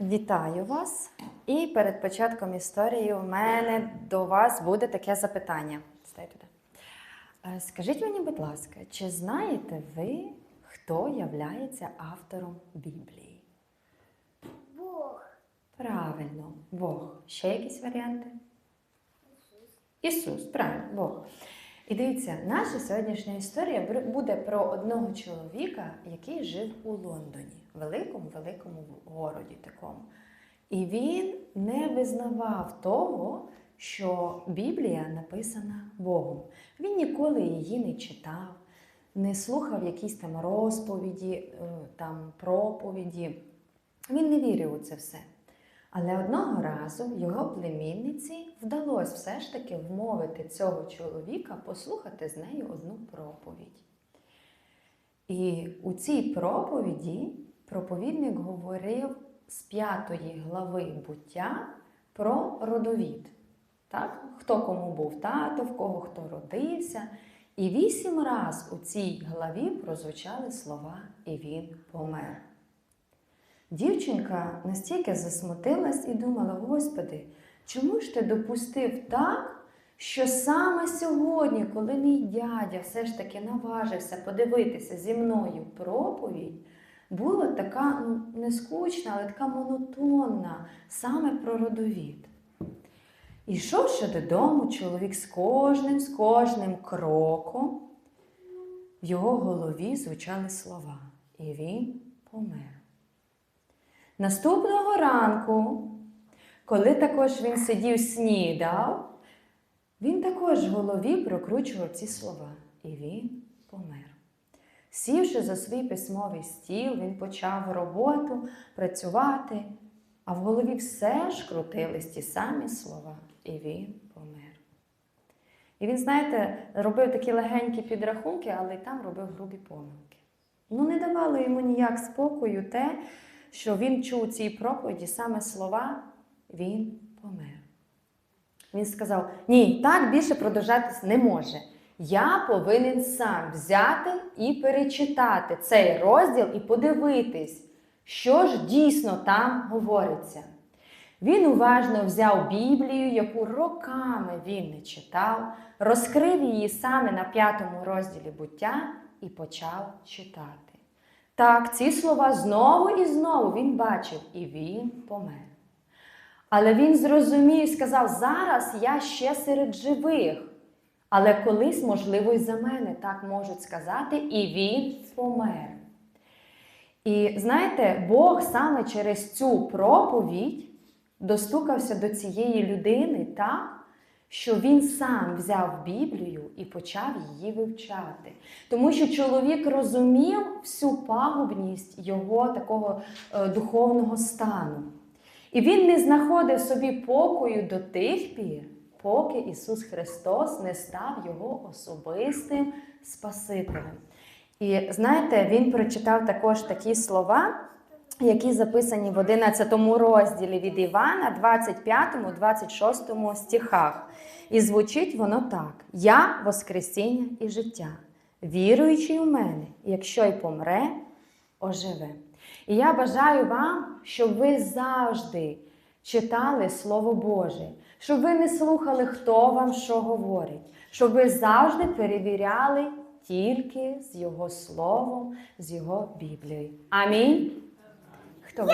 Вітаю вас! І перед початком історії у мене до вас буде таке запитання. Стай туди. Е, Скажіть мені, будь ласка, чи знаєте ви, хто являється автором Біблії? Бог. Правильно, Бог. Ще якісь варіанти? Ісус. Ісус, правильно, Бог. І дивіться, наша сьогоднішня історія буде про одного чоловіка, який жив у Лондоні, великому великому городі такому. І він не визнавав того, що Біблія написана Богом. Він ніколи її не читав, не слухав якісь там розповіді, е, там проповіді. Він не вірив у це все. Але одного разу його племінниці вдалося все ж таки вмовити цього чоловіка послухати з нею одну проповідь. І у цій проповіді проповідник говорив з п'ятої глави буття про родовід. Так? Хто кому був тато, в кого хто родився. І вісім раз у цій главі прозвучали слова І він помер. Дівчинка настільки засмутилась і думала: Господи, чому ж ти допустив так, що саме сьогодні, коли мій дядя все ж таки наважився подивитися зі мною проповідь, була така ну, не скучна, але така монотонна, саме про родовід. Ішовши додому, чоловік з кожним, з кожним кроком в його голові звучали слова, і він помер. Наступного ранку, коли також він сидів снідав, він також в голові прокручував ці слова, і він помер. Сівши за свій письмовий стіл, він почав роботу працювати, а в голові все ж крутились ті самі слова, і він помер. І він, знаєте, робив такі легенькі підрахунки, але й там робив грубі помилки. Ну, не давало йому ніяк спокою те, що він чув у цій проповіді саме слова він помер. Він сказав: ні, так більше продовжатись не може. Я повинен сам взяти і перечитати цей розділ і подивитись, що ж дійсно там говориться. Він уважно взяв Біблію, яку роками він не читав, розкрив її саме на п'ятому розділі буття і почав читати. Так, ці слова знову і знову він бачив, і він помер. Але він зрозумів і сказав: зараз я ще серед живих. Але колись, можливо, і за мене так можуть сказати, і він помер. І знаєте, Бог саме через цю проповідь достукався до цієї людини так, що він сам взяв Біблію і почав її вивчати. Тому що чоловік розумів всю пагубність його такого е, духовного стану. І він не знаходив собі покою до тих пір, поки Ісус Христос не став його особистим Спасителем. І знаєте, він прочитав також такі слова, які записані в 11 розділі від Івана, 25-26 стихах. І звучить воно так: Я Воскресіння і життя, віруючий у мене, якщо й помре, оживе. І я бажаю вам, щоб ви завжди читали Слово Боже, щоб ви не слухали, хто вам що говорить, щоб ви завжди перевіряли тільки з Його Словом, з Його Біблією. Амінь. Хто ви?